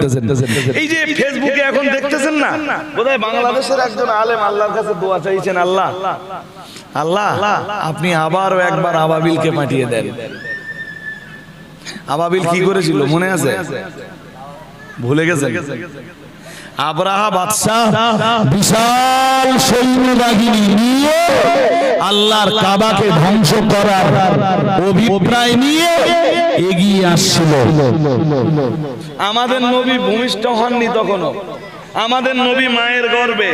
করতেছেন এই যে ফেসবুকে এখন দেখতেছেন না? বোধহয় বাংলাদেশের একজন আলেম আল্লাহর কাছে দোয়া চাইছেন আল্লাহ। আল্লাহ আপনি আবারও একবার আবাবিলকে পাঠিয়ে দেন। আবাবিল কি করেছিল মনে আছে? ভুলে গেছেন? আবরাহা বাদশাহ বিশাল সৈন্য নিয়ে আল্লাহর কাবাকে ধ্বংস করার অভিপ্রায় নিয়ে এগিয়ে আসছিল। আমাদের নবী ভূমিষ্ঠ হননি তখনও। আমাদের নবী মায়ের গর্বে।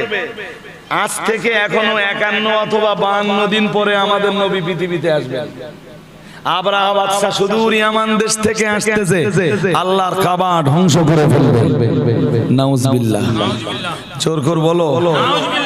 আজ থেকে এখনও একান্ন অথবা বাহান্ন দিন পরে আমাদের নবী পৃথিবীতে আসবেন। আবরাহা বাদশাহ সুদূর ইয়ামান দেশ থেকে আসতেছে। আল্লাহর কাবা ধ্বংস করে ফেলবে। নাউজবিল্লাহ। বলো। নাউজবিল্লাহ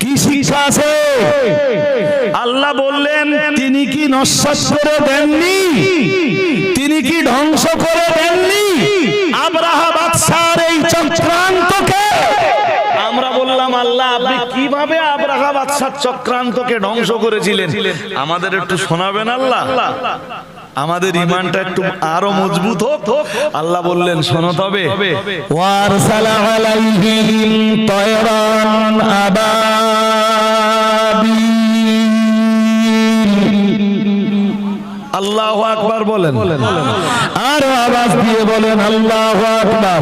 কি শিক্ষা আছে? আল্লাহ বললেন তিনি কি নস্বাত করে দেননি? তিনি কি ধ্বংস করে দেননি? আব্রাহা বাদশার এই চক্রান্তকে? আমরা বললাম আল্লাহ আপনি কীভাবে আব্রাহা চক্রান্তকে ধ্বংস করেছিলেন? আমাদের একটু শোনাবেন আল্লাহ? আমাদের ইমানটা একটু আরও মজবুত হোক। আল্লাহ বললেন শোনো তবে। ওয়ারসালা আল্লাহ আকবার বলেন। আরও আওয়াজ দিয়ে বলেন আল্লাহ আকবার।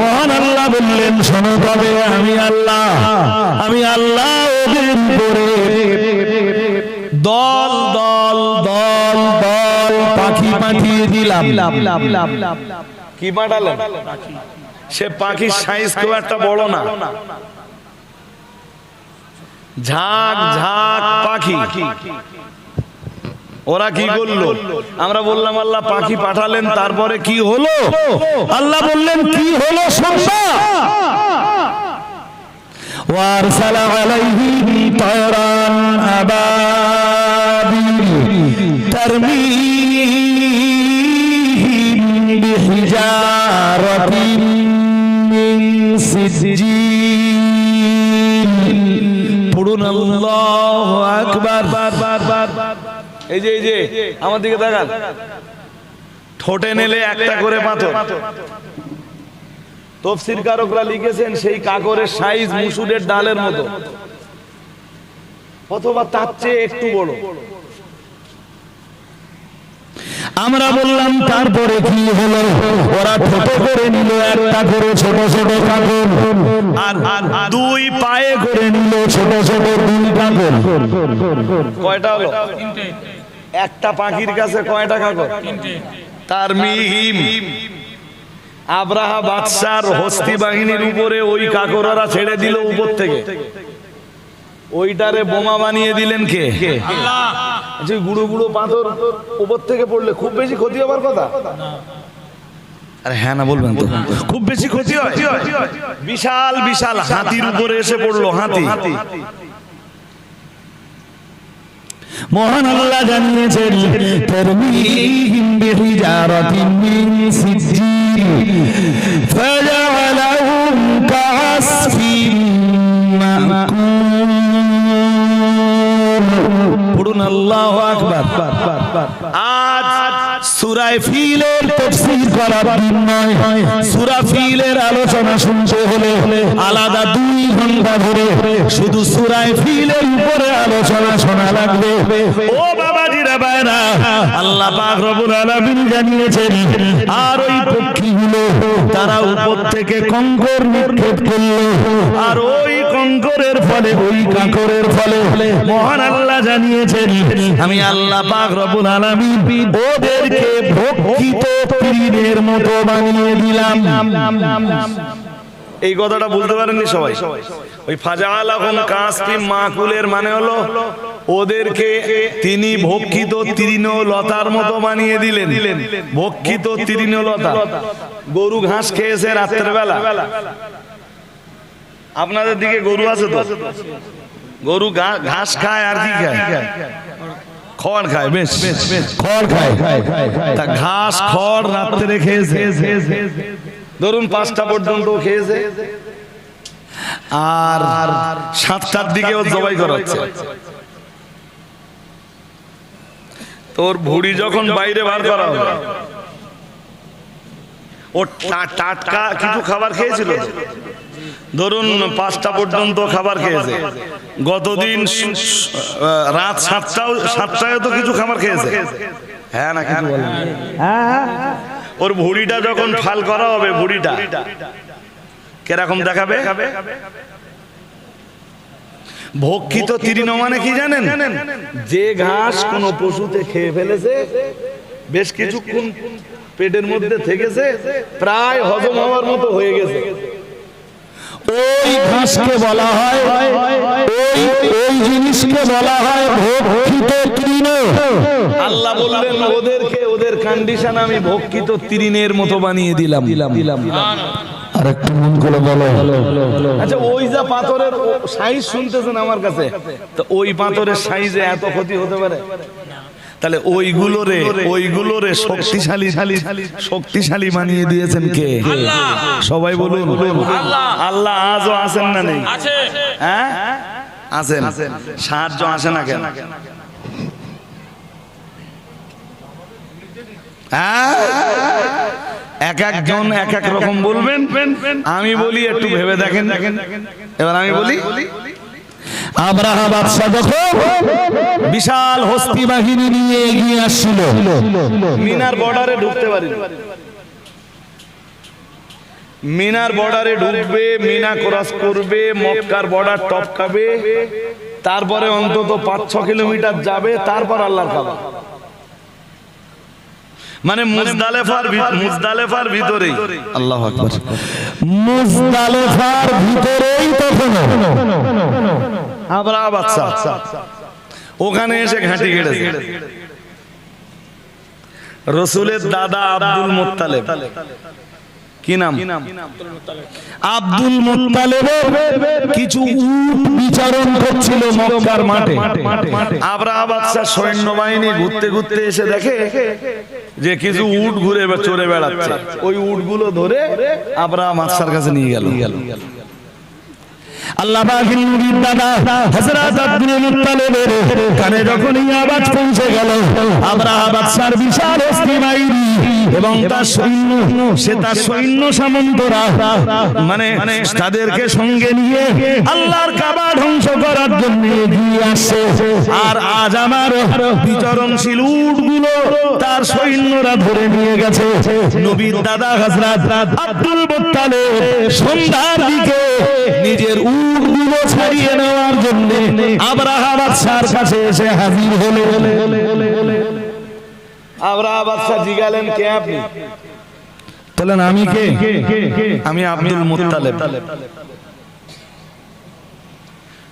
মহান আল্লাহ বললেন শোনো তবে আমি আল্লাহ। হ্যাঁ। আমি আল্লাহ ওদের দল দিলাম কি পাঠালেন সে পাখির সাইজ খুব একটা বড় না ঝাঁক ঝাঁক পাখি ওরা কি করলো আমরা বললাম আল্লাহ পাখি পাঠালেন তারপরে কি হলো আল্লাহ বললেন কি হলো শুনবা وارسل عليهم طيرا أبابيل ترميهم بحجارة من سجيل পড়ুন আল্লাহু আকবার এই যে এই যে আমার দিকে দেখান ঠোঁটে নেলে একটা করে পাথর তফসির কারকরা লিখেছেন সেই কাকরের সাইজ মুসুরের ডালের মতো অথবা তার চেয়ে একটু বড় আমরা বললাম, তারপরে কি হলো? ওরা ছোট করে নিল, একটা করে ছোট ছোট কাপড় আর দুই পায়ে করে নিল ছোট ছোট দুই কাপড় কয়টা হলো? একটা পাখির কাছে কয়টা কাকর তার মিহিম আব্রাহা বাদশার হস্তি বাহিনীর উপরে ওই কাকররা ছেড়ে দিল উপর থেকে। ওইটারে বোমা বানিয়ে দিলেন কে? আচ্ছা গুঁড়ো গুঁড়ো পাথর উপর থেকে পড়লে খুব বেশি ক্ষতি হবার কথা? আরে হ্যাঁ না বলবেন তো। খুব বেশি ক্ষতি হয়? বিশাল বিশাল হাতির উপরে এসে পড়ল হাতি। মহান আল্লাহ জানিয়েছেন তরমিহিম বিহিজারাতিন মিন সিজ্জিল ফাজআলাহুম আল্লাহু আকবার। আজ সুরায় ফিলের তাফসীর করা দিন নয়। সূরা ফিলের আলোচনা শুনতে হলে আলাদা দুই ঘণ্টা ধরে শুধু সুরায় ফিলের উপরে আলোচনা শোনা লাগবে। ও বাবাজিরা বাইরা আল্লাহ পাক রব্বুল আলামিন জানিয়েছেন, আর ওই পক্ষীগুলো তারা উপর থেকে কঙ্কর নিক্ষেপ করল, আর ওই কঙ্করের ফলে, ওই কাকরের ফলে। মহান আল্লাহ জানিয়েছেন, আমি আল্লাহ পাক রব্বুল আলামিন ওদেরকে ভক্ষিত পীরের মতো বানিয়ে দিলাম। এই কথাটা বলতে পারেননি সবাই? ওই ফাজা আলাহম কাসপি মাকুলের মানে হলো, ওদেরকে তিনি ভক্ষিত তৃণলতার মতো বানিয়ে দিলেন। ভক্ষিত তৃণলতা। গরু ঘাস খেয়েছে রাত্রের বেলা আপনাদের দিকে গরু আছে তো? গরু ঘাস খায় আর কি খায়? খড় খায় বেশ। বেশ বেশ। খড় খায় তা ঘাস খড় রাত্রে খেয়েছে? ধরুন পাঁচটা পর্যন্ত খেয়েছে। আর সাতটার দিকে ও জবাই করাচ্ছে। তোর ভুড়ি যখন বাইরে বার করা হবে ও টাটকা কিছু খাবার খেয়েছিল? ধরুন পাঁচটা পর্যন্ত খাবার খেয়েছে। গতদিন রাত সাতটাও সাতটায় তো কিছু খাবার খেয়েছে। হ্যাঁ না কিছু বলেন। ওর ভুড়িটা যখন ফাল করা হবে ভুড়িটা। কীরকম দেখাবে? ভক্ষিত তৃণ মানে কি জানেন? যে ঘাস কোন পশুতে খেয়ে ফেলেছে বেশ কিছুক্ষণ পেটের মধ্যে থেকেছে প্রায় হজম হওয়ার মতো হয়ে গেছে। ওই ঘাসকে বলা হয় ওই ওই জিনিসকে বলা হয় ভক্ষিত তৃণ। আল্লাহ বললেন ওদেরকে ওদের কন্ডিশন আমি ভক্ষিত তৃণের মতো বানিয়ে দিলাম। দিলাম দিলাম আর একটু মন করে বলো। আচ্ছা ওই যা পাথরের সাইজ শুনতেছেন আমার কাছে তো ওই পাথরের সাইজে এত ক্ষতি হতে পারে? তাহলে ওইগুলোরে ওইগুলোরে শক্তিশালী শক্তিশালী বানিয়ে দিয়েছেন কে? সবাই বলুন। আল্লাহ। আজও আছেন না নেই? হ্যাঁ? আছেন। সাহায্য আসে না কেন? হ্যাঁ? এক একজন এক এক রকম বলবেন। আমি বলি একটু ভেবে দেখেন। এবার আমি বলি? আব্রাহা বাদশা যখন বিশাল হস্তি বাহিনী নিয়ে এগিয়ে আসছিল। মিনার বর্ডারে ঢুকতে পারি মিনার বর্ডারে ঢুকবে মিনা ক্রস করবে মক্কার বর্ডার টপকাবে তারপরে অন্তত পাঁচ ছ কিলোমিটার যাবে তারপর আল্লাহর খাবার মানে মুজদালেফার মুজদালেফার ভিতরেই। আল্লাহ আকবার। মুজদালেফার ভিতরেই তখন বাচ্চা। ওখানে এসে ঘাঁটি গেড়েছে রসুলের দাদা আব্দুল মোত্তালেব। কি নাম? আব্দুল মুত্তালেবের কিছু উট বিচারণ করছিল মক্কার মাঠে। বাচ্চা সৈন্যবাহিনী ঘুরতে ঘুরতে এসে দেখে যে কিছু উট ঘুরে চড়ে বেড়াচ্ছে। ওই উটগুলো ধরে আবরা মাসার কাছে নিয়ে গেল। আল্লাহ পাকের নবীর দাদা হযরত আব্দুল মুত্তালিবের কানে যখন এই আওয়াজ পৌঁছে গেল আব্রাহা বাদশার বিশাল হস্তি এবং তার সৈন্য সে তার সৈন্য সামন্তরা মানে তাদেরকে সঙ্গে নিয়ে আল্লাহর কাবা ধ্বংস করার জন্য এগিয়ে আসছে। আর আজ আমার বিচরণশীল উটগুলো তার সৈন্যরা ধরে নিয়ে গেছে। নবীর দাদা হযরত আব্দুল মুত্তালিব সন্ধ্যার দিকে নিজের উটগুলো ছাড়িয়ে নেওয়ার জন্য আব্রাহা বাদশার কাছে এসে হাজির হলো বাচ্চা জিগালেন কে আপনি? বলেন আমি কে? আমি আব্দুল মুত্তালেব।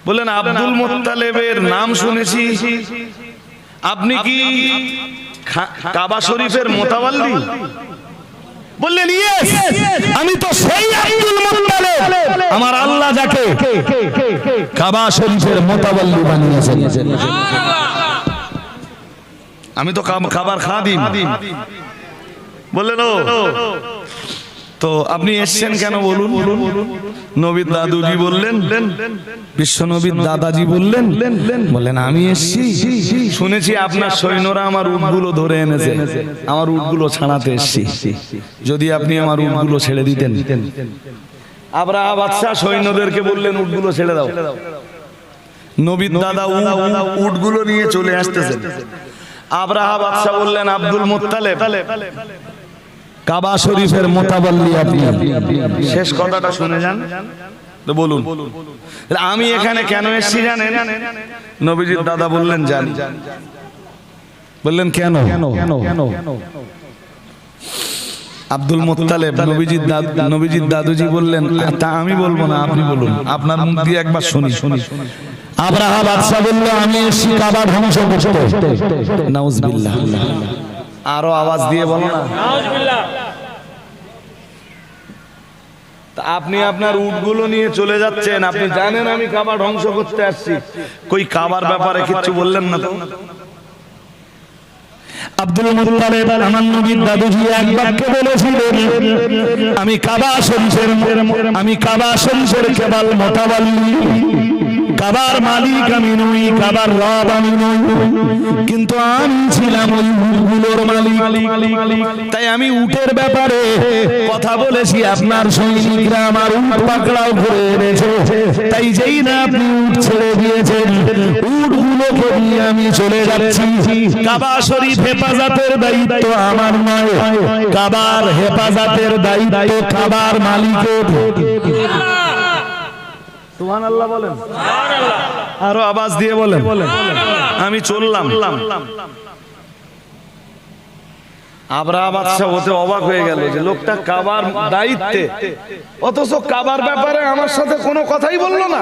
বললেন আব্দুল মুত্তালেবের নাম শুনেছি। আপনি কি কাবা শরীফের মোতাবাল্লি? বললেন ইয়েস আমি তো সেই আব্দুল মুত্তালিব। আমার আল্লাহ যাকে কাবা শরীফের মুতাওয়াল্লি বানিয়েছেন। আমি তো খাবার খাদিম বললেন ও তো আপনি এসছেন কেন বলুন? নবীর দাদুজি বললেন। বিশ্ব নবীর দাদাজি বললেন। বললেন। আমি এসছি। শুনেছি আপনার সৈন্যরা আমার উটগুলো ধরে এনেছে। আমার উটগুলো ছাড়াতে এসছি। যদি আপনি আমার উটগুলো ছেড়ে দিতেন। আবরাহা বাদশাহ সৈন্যদেরকে বললেন উটগুলো ছেড়ে দাও। নবীর দাদা উটগুলো নিয়ে চলে আসতেছেন। আবরাহা বাদশাহ বললেন আব্দুল মুত্তালেব। কাবা শরীফের মোতাবাল্লি আপনি। শেষ কথাটা শুনে যান। তো বলুন। আমি এখানে কেন এসেছি জানেন? নবীজির দাদা বললেন জানি বললেন কেন? আব্দুল মোত্তালেব নবীজির দাদু নবীজির দাদুজি বললেন তা আমি বলব না আপনি বলুন। আপনার মুখ দিয়ে একবার শুনি। শুনি আব্রাহা বাদশা বলল আমি এসেছি কাবা ধ্বংস করতে নাউজবিল্লাহ। আরও আওয়াজ দিয়ে বলো না। তা আপনি আপনার উটগুলো নিয়ে চলে যাচ্ছেন। আপনি জানেন আমি কাবা ধ্বংস করতে আসছি। কই কাবার ব্যাপারে কিচ্ছু বললেন না তো? আব্দুল মুত্তালিব আমার নবীর দাদুজি এক বাক্যে বলেছিলেন আমি কাবা শরীফের আমি কাবা শরীফের কেবল মোতাবালি কাবার মালিক আমি নই কাবার রব আমি নই। কিন্তু আমি ছিলাম ওই উটগুলোর মালিক। তাই আমি উটের ব্যাপারে কথা বলেছি, আপনার সৈনিকরা আমার উট পাকড়াও করে এনেছে। তাই যেই না আপনি উট ছেড়ে দিয়েছেন, উটগুলোকে নিয়ে আমি চলে যাচ্ছি। কাবা শরীফ হেফাজতের দায়িত্ব আমার নয়। কাবার হেফাজতের দায়িত্ব কাবার মালিকের। বলেন। আরও আওয়াজ দিয়ে বলেন। আমি চললাম। বাদশাহ ওতে অবাক হয়ে গেল যে লোকটা কাবার দায়িত্বে। অথচ কাবার ব্যাপারে আমার সাথে কোনো কথাই বলল না।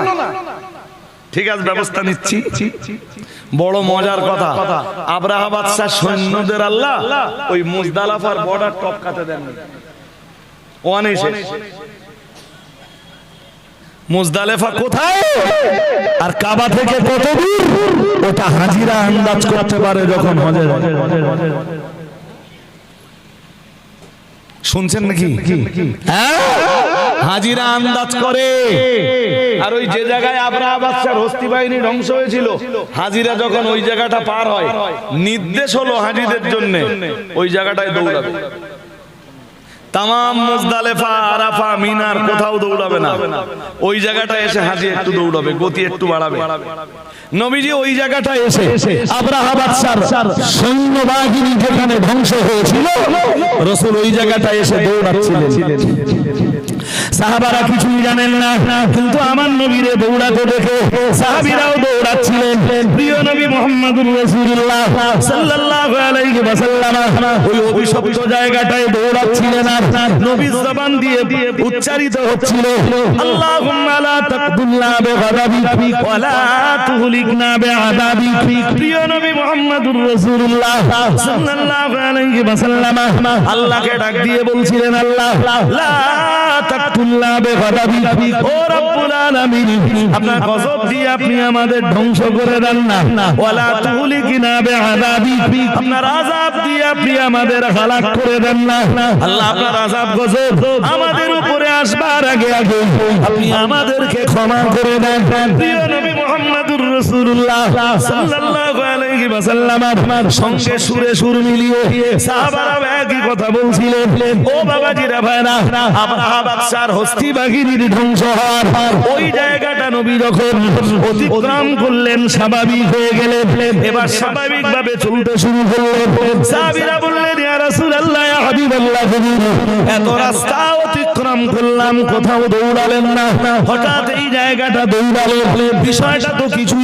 ঠিক আছে ব্যবস্থা নিচ্ছি। বড় মজার কথা। আবরাহা বাদশাহ সৈন্যদের আল্লাহ ওই মুজদালাফার বর্ডার টপকাতে দেন ওয়ান মুজদালেফা কোথায়? আর কাবা থেকে কত দূর? ওটা হাজিরা আন্দাজ করতে পারে যখন হজে শুনছেন নাকি? হ্যাঁ? হাজিরা আন্দাজ করে। আর ওই যে জায়গায় আবরাহা বাদশার হস্তি বাহিনী ধ্বংস হয়েছিল হাজিরা যখন ওই জায়গাটা পার হয় নির্দেশ হলো হাজিদের জন্য ওই জায়গাটায় দৌড়াবে। তামাম মুজদালেফা, আরাফা, মিনার কোথাও দৌড়াবে না। ওই জায়গাটা এসে হাজি একটু দৌড়াবে, গতি একটু বাড়াবে। নবীজি ওই জায়গাটায় এসে আব্রাহা বাদশার সৈন্য বাহিনী যেখানে ধ্বংস হয়েছিল, রসুল ওই জায়গাটায় এসে দৌড়াচ্ছিলেন। সাহাবারা কিছুই জানেন না, কিন্তু আমার নবীরে দৌড়াতে দেখে সাহাবীরাও দৌড়াচ্ছিলেন। প্রিয় নবী মোহাম্মদুর রাসূলুল্লাহ সাল্লাল্লাহু আলাইহি ওয়াসাল্লাম ওই অভিশপ্ত জায়গাটায় দৌড়াচ্ছিলেন আর নবীর জবান দিয়ে উচ্চারিত হচ্ছিল আল্লাহুম্মা লা তাকদুল্লা বিগাদাবিক ওয়া লা তুহলিকনা বিআযাবিক প্রিয় নবী মুহাম্মদুর রাসূলুল্লাহ সাল্লাল্লাহু আলাইহি ওয়াসাল্লাম আল্লাহকে ডাক দিয়ে বলছিলেন আল্লাহ লা তাকদুল্লা বিগাদাবিক ও রব্বুল আলামিন আপনার গজব দিয়ে আপনি আমাদের ধ্বংস করে দেন না। ওয়া লা তুহলিকনা বিআযাবিক আপনার আযাব দিয়ে আপনি আমাদের হালাক করে দেন না। আল্লাহ আপনার আযাব গজব আমাদের উপরে আসবার আগে আগে আপনি আমাদেরকে ক্ষমা করে দেন। প্রিয় নবী রাসূলুল্লাহ সাল্লাল্লাহু আলাইহি ওয়াসাল্লাম সঙ্গে সুরে সুর মিলিয়ে সাহাবারা একই কথা বলছিলেন। ও বাবাজিরা ভাইরা আবরাহা বাদশার হস্তি বাহিনীর ধ্বংস হওয়ার ওই জায়গাটা নবী যখন অতিক্রম করলেন স্বাভাবিক হয়ে গেলেন। এবার স্বাভাবিকভাবে চলতে শুরু করলেন। সাহাবীরা বললেন ইয়া রাসূলুল্লাহ ইয়া হাবিবাল্লাহ এত রাস্তা অতিক্রম করলাম কোথাও দৌড়ালেন না। হঠাৎ এই জায়গাটা দৌড়ালেন। বিষয়টা তো কিছুই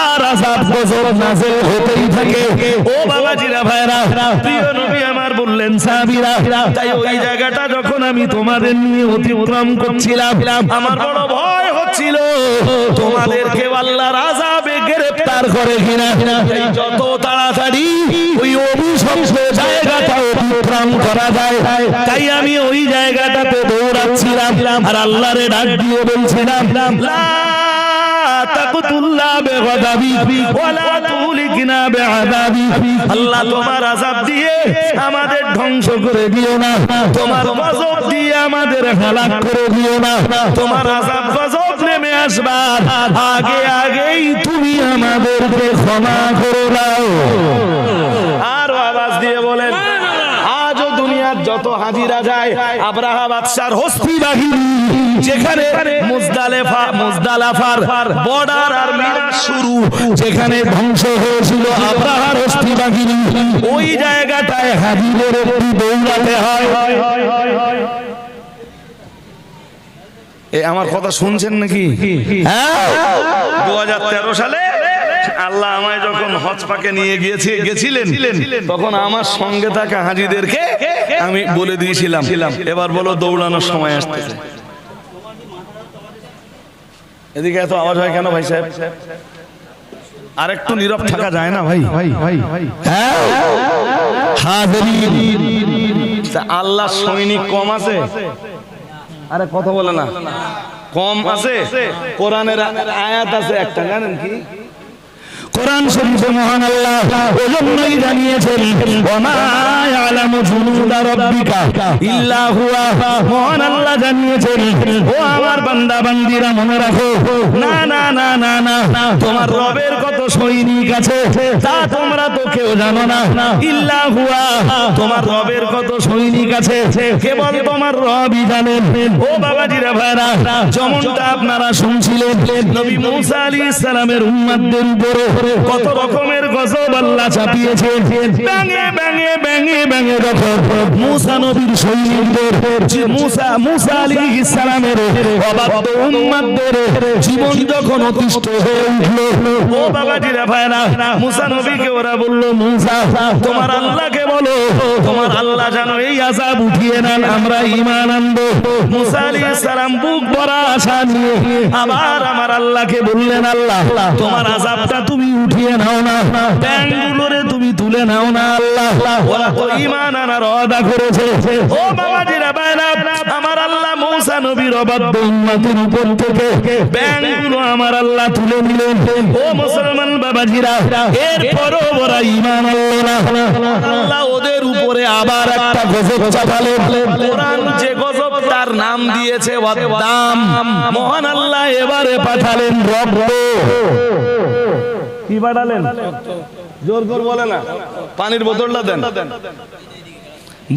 আল্লাহর আযাব গজব নাজেল হতেই থাকে। ও বাবাজিরা ভাইরা প্রিয় নবী আমার বললেন, সাহাবীরা, তাই ওই জায়গাটা যখন আমি তোমাদের নিয়ে অতিক্রম করছিলাম, আমার বড় ভয় হচ্ছিল, তোমাদেরকে আল্লাহর আযাবে গ্রেফতার করে কিনা। যত তাড়াতাড়ি ওই অভিশপ্ত জায়গাটা অতিক্রম করা যায়, তাই আমি ওই জায়গাটাতে দৌড়াচ্ছিলাম, আর আল্লাহরে ডাক দিয়ে বলছিলাম আমাদের ধ্বংস করে দিও না। তোমার দিয়ে আমাদের হালাক করে দিও না। তোমার নেমে আসবার। আগে আগেই তুমি আমাদেরকে ক্ষমা করে দাও। আরও আওয়াজ দিয়ে দুনিয়ার যত হাজিরা যায় আব্রাহা বাদশার হস্তি বাহিনী, যেখানে মুজদালেফা, মুজদালাফার বর্ডার আর মিনার শুরু, যেখানে ধ্বংস হয়েছিল আব্রাহার অস্থি বাহিনী। ওই জায়গাটায় হাজিদের একটি দৌড়াতে হয়। এ, আমার কথা শুনছেন নাকি? হ্যাঁ? দু হাজার তেরো সালে আল্লাহ আমায় যখন হজ পাকে নিয়ে গিয়েছে, গেছিলেন, তখন আমার সঙ্গে থাকা হাজিদেরকে আমি বলে দিয়েছিলাম। এবার বলো দৌড়ানোর সময় আসতেছে। এদিকে এত আওয়াজ হয় কেন ভাই সাহেব? আর একটু নীরব থাকা যায় না ভাই? আল্লাহ সৈনিক কম আছে? আরে কথা বলে না। কম আছে? কোরআনের আয়াত আছে একটা, জানেন কি? কোরআন শরীফে মহান আল্লাহ ওজন্যই জানিয়েছেন, ওমা আলামু জুনুদা রব্বিকা ইল্লা হুয়া। মহান আল্লাহ জানিয়েছেন, ও আমার বান্দা, বান্দিরা, মনে রাখো, না না না না না, তোমার রবের কত সৈনিক আছে, তা তোমরা তো কেউ জানো না। ইল্লা হুয়া, তোমার রবের কত সৈনিক আছে, কেবল তোমার রবই জানেন। ও বাবাজিরা ভাইরা যেমনটা আপনারা শুনছিলেন, নবী মুসা আলাইহিস সালামের উম্মতদের উপরে কত রকমের গজব আল্লাহ চাপিয়েছে ব্যাঙে ব্যাঙে ব্যাঙে ব্যাঙে যখন মুসা নবীর সৈনিকদের মুসা মুসা আলাইহিস সালামের অবাধ্য উম্মতদের জীবন যখন অতিষ্ঠ হয়ে উঠল, ও বাবাজিরা ভাইরা, মুসা নবীকে ওরা বলল, মুসা, তোমার আল্লাহকে বলো, তোমার আল্লাহ জানো এই আযাব উঠিয়ে নেন, আমরা ঈমান আনব। মুসা আলাইহিস সালাম বুক ভরা আশা নিয়ে আবার আমার আল্লাহকে বললেন, আল্লাহ, তোমার আযাবটা তুমি উঠিয়ে নাও না ব্যাংগুলোরে তুমি তুলে নাও না, আল্লাহ, ওরা তো ঈমান আনার ওয়াদা করেছে। ও বাবাজিরা ভাইরা, আমার আল্লাহ মূসা নবীর অবাধ্য উপর থেকে ব্যাংগুলো আমার আল্লাহ তুলে নিলেন। ও মুসলমান বাবাজিরা এরপরও ওরা ঈমান আনলো না। আল্লাহ ওদের উপরে আবার একটা গজব চাপালেন। কোরআন যে গজব তার নাম দিয়েছে ওয়াদ্দাম। মহান আল্লাহ এবারে পাঠালেন রক্ত কি পাঠালেন? জোর জোর বলে না। পানির বোতলটা দেন।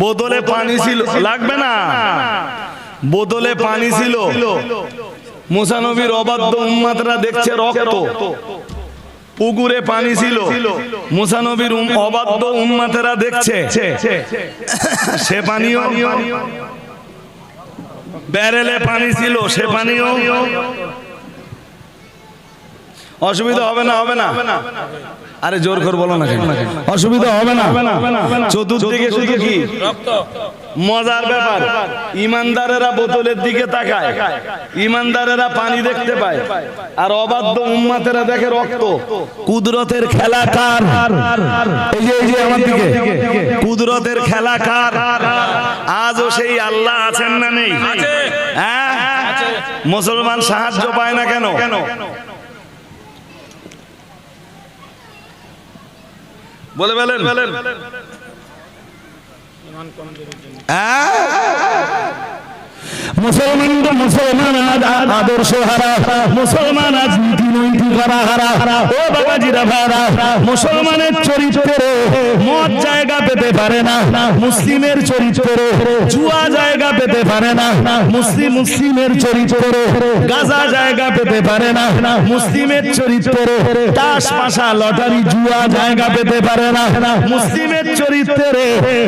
বোতলে পানি ছিল। লাগবে না। বোতলে পানি ছিল। মুসানবীর অবাধ্য উম্মাতরা দেখছে রক্ত। পুকুরে পানি ছিল। মুসানবীর অবাধ্য উম্মাতেরা দেখছে। সে পানিও ব্যারেলে পানি ছিল। সে পানিও অসুবিধা হবে না হবে না। আরে জোর করে বলো না অসুবিধা হবে না। চতুর্দিকে শুধু কি? মজার ব্যাপার ইমানদারেরা বোতলের দিকে তাকায় ইমানদারেরা পানি দেখতে পায় আর অবাধ্য উম্মাতেরা দেখে রক্ত। কুদরতের খেলা কার? এই যে এই যে আমার দিকে। কুদরতের খেলা কার? আজও সেই আল্লাহ আছেন না নেই? হ্যাঁ? মুসলমান সাহায্য পায় না কেন? বলে বলেন হ্যাঁ? মুসলমান তো মুসলমান আদর্শ হারা। মুসলমান আজ নীতি নৈতিকতা হারা। ও বাবাজিরা ভাড়া মুসলমানের চরিত্রে মদ জায়গা পেতে পারে না, মুসলিমের চরিত্রে জুয়া জায়গা পেতে পারে না, মুসলিম মুসলিমের চরিত্রে গাজা জায়গা পেতে পারে না, মুসলিমের চরিত্রে তাস পাশা লটারি জুয়া জায়গা পেতে পারে না, মুসলিমের চরিত্রে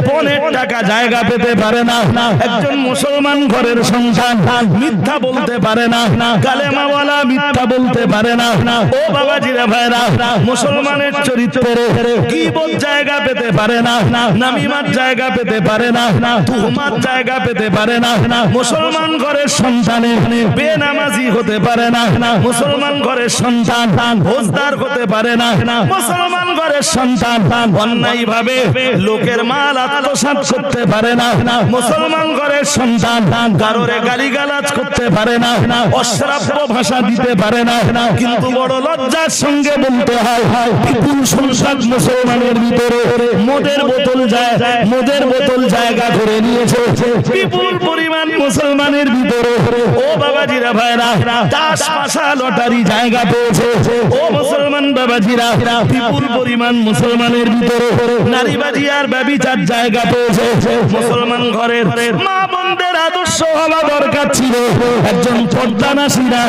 পনেরো টাকা জায়গা পেতে পারে না। একজন মুসলমান ঘরের সন্তান মিথ্যা বলতে পারে না। কালেমাওয়ালা মিথ্যা বলতে পারে না। ও বাবাজিরা ভাইরা মুসলমানের চরিত্রে গীবত জায়গা পেতে পারে না। নামিমার জায়গা পেতে পারে না। তুহমার জায়গা পেতে পারে না। মুসলমান ঘরের সন্তানের বেনামাজি হতে পারে না। মুসলমান ঘরের সন্তান ভোজদার হতে পারে না। মুসলমান ঘরের সন্তান অন্যায় ভাবে লোকের মাল আত্মসাৎ করতে পারে না। মুসলমান ঘরের সন্তান কারোরে গালিগালাজ করতে পারে না, অশ্রাব্য ভাষা দিতে পারে না, কিন্তু বড় লজ্জার সঙ্গে বলতে হয়, বিপুল সংখ্যক মুসলমানের ভিতরে মদের বোতল যায়, মদের বোতল জায়গা করে নিয়েছে, বিপুল পরিমাণ মুসলমানের ভিতরে, ও বাবাজিরা ভাইরা, দাস পাশা লটারি জায়গা পেয়েছে, ও মুসলমান বাবাজিরা, বিপুল পরিমাণ মুসলমানের ভিতরে নারীবাজি আর ব্যবিচার জায়গা পেয়েছে, মুসলমান ঘরের মা বোনদের আদর্শ হওয়া দরকার ছিল। একজন পর্দানাসীরা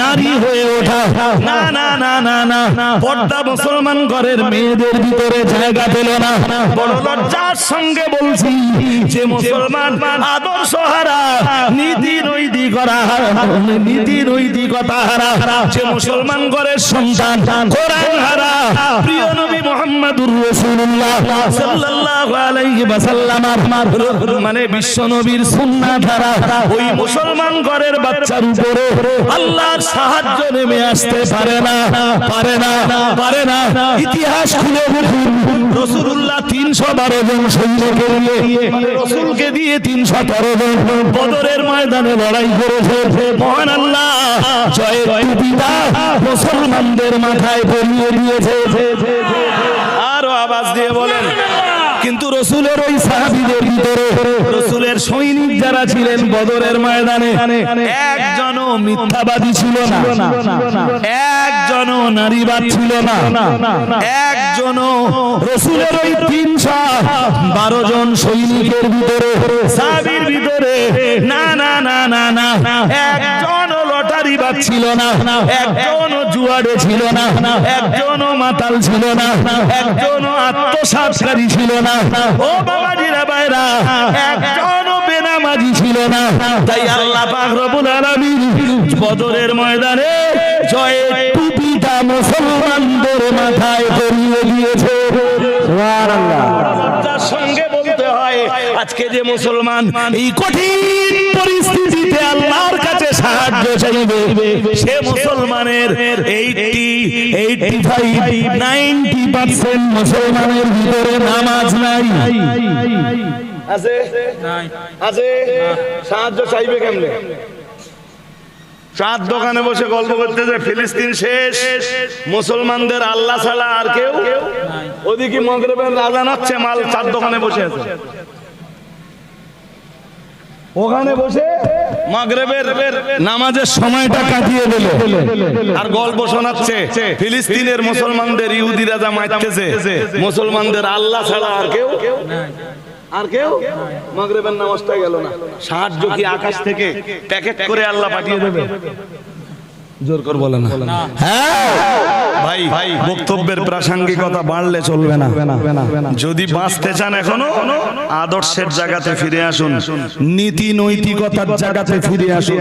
নারী হয়ে ওঠা। না না না না না পর্দা মুসলমান ঘরের মেয়েদের ভিতরে জায়গা পেল না। বড় লজ্জার সঙ্গে বলছি যে মুসলমান আদর্শ হারা, নীতি নৈতিকতা নীতি নৈতিকতা হারা। যে মুসলমান ঘরের সন্তান কোরআন হারা। প্রিয় নবী মোহাম্মদুর রাসূলুল্লাহ সাল্লাল্লাহু আলাইহি ওয়াসাল্লাম মানে বিশ্ব নবীর সুন্নাহ ধারা ওই মুসলমান ঘরের বাচ্চার উপরে আল্লাহর সাহায্য নেমে আসতে পারে না পারে না পারে না। ইতিহাস খুলে দেখুন রসুল্লাহ তিনশো বারো জন সৈন্যকে দিয়ে মানে রসুলকে দিয়ে তিনশো তেরো জন বদরের ময়দানে লড়াই করেছে। মহান আল্লাহ, জয়ের টুপিটা মুসলমানদের মাথায় পরিয়ে দিয়েছে। আরও আওয়াজ দিয়ে বলেন কিন্তু রসুলের ওই সাহাবিদের ভিতরে রসুলের সৈনিক যারা ছিলেন বদরের ময়দানে, একজনও মিথ্যাবাদী ছিল না, একজনও নারীবাদ ছিল না, একজনও রসুলের ওই তিনশো বারো জন সৈনিকের ভিতরে, সাহাবির ভিতরে, না না না না না একজনও বাদ ছিল না। একজনও জুয়ারে ছিল না। একজনও মাতাল ছিল না। একজনও আত্মসাৎকারী ছিল না। ও বাবাজিরা বাইরা একজনও বেনামাজি ছিল না। তাই আল্লাহ পাক রব্বুল আলামিন বদরের ময়দানে জয়ের টুপিটা মুসলমানদের মাথায় পরিয়ে দিয়েছে। সুবহানাল্লাহ লজ্জার সঙ্গে বলতে হয় আজকে যে মুসলমান এই কঠিন পরিস্থিতিতে আল্লাহর কাছে সাহায্য চাইবে সে মুসলমানের eighty eighty five ninety percent মুসলমানের ভিতরে নামাজ নাই। আছে? আছে? সাহায্য চাইবে কেমনে? চার দোকানে বসে গল্প করতেছে ফিলিস্তিন শেষ মুসলমানদের আল্লাহ ছাড়া আর কেউ? ওদিকে মগরবের রাজা নাচ্ছে মাল চার দোকানে বসে আছে। ওখানে বসে নামাজের সময়টা কাটিয়ে দিল। আর গল্প শোনাচ্ছে, ফিলিস্তিনের মুসলমানদের ইহুদি রাজা মারতেছে, মুসলমানদের আল্লাহ ছাড়া আর কেউ? আর কেউ? মাগরেবের নামাজটা গেল না। সাহায্য কি আকাশ থেকে? প্যাকেট করে আল্লাহ পাঠিয়ে দেবে। জোর কর বলে না। হ্যাঁ? ভাই ভাই বক্তব্যের প্রাসঙ্গিকতা বাড়লে চলবে না। যদি বাঁচতে চান এখনও আদর্শের জায়গাতে ফিরে আসুন। নীতি নৈতিকতার জায়গাতে ফিরে আসুন।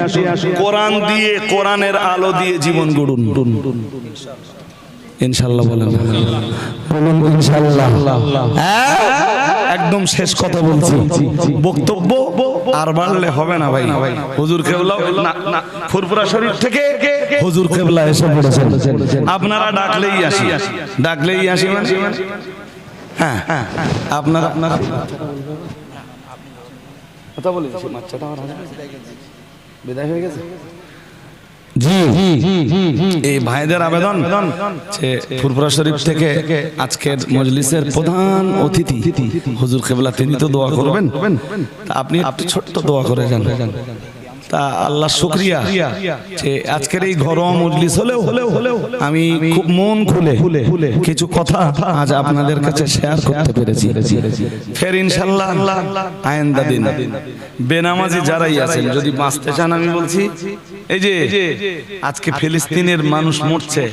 কোরআন দিয়ে কোরআনের আলো দিয়ে জীবন গড়ুন। ইনশাল্লাহ বলেন। বলুন ইনশাআল্লাহ। হ্যাঁ? একদম শেষ কথা বলছি। বক্তব্য আর বাড়লে হবে না ভাই। হুজুর কেবলা শরীফ থেকে হুজুর কেবলা এসে পড়েছেন। আপনারা ডাকলেই আসি। ডাকলেই আসি মানে? হ্যাঁ হ্যাঁ আপনার, আপনারা। কথা আমার বিদায় হয়ে গেছে? জি। এই ভাইদের আবেদন যে ফুরফুরা শরীফ থেকে আজকের মজলিসের প্রধান অতিথি হুজুর কেবলা তিনি তো দোয়া করবেন। আপনি আপনি ছোট্ট দোয়া করে যান। তা আল্লাহ শুক্রিয়া যে আজকের এই ঘরোয়া মজলিস হলেও হলেও হলেও আমি খুব মন খুলে কিছু কথা আজ আপনাদের কাছে শেয়ার করতে পেরেছি। ফের ইনশাল্লাহ আল্লাহ আয়েন্দা দিন। বেনামাজি যারাই আছেন যদি বাঁচতে চান আমি বলছি এই যে আজকে ফিলিস্তিনের মানুষ মরছে।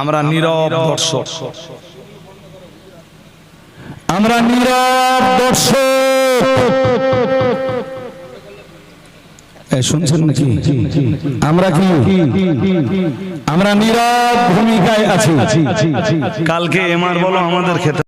আমরা নীরব দর্শক। আমরা নীরব দর্শক। শুনছেন নাকি? আমরা কি? আমরা নীরব ভূমিকায় আছি। কালকে এমআর বলো আমাদের ক্ষেত্রে।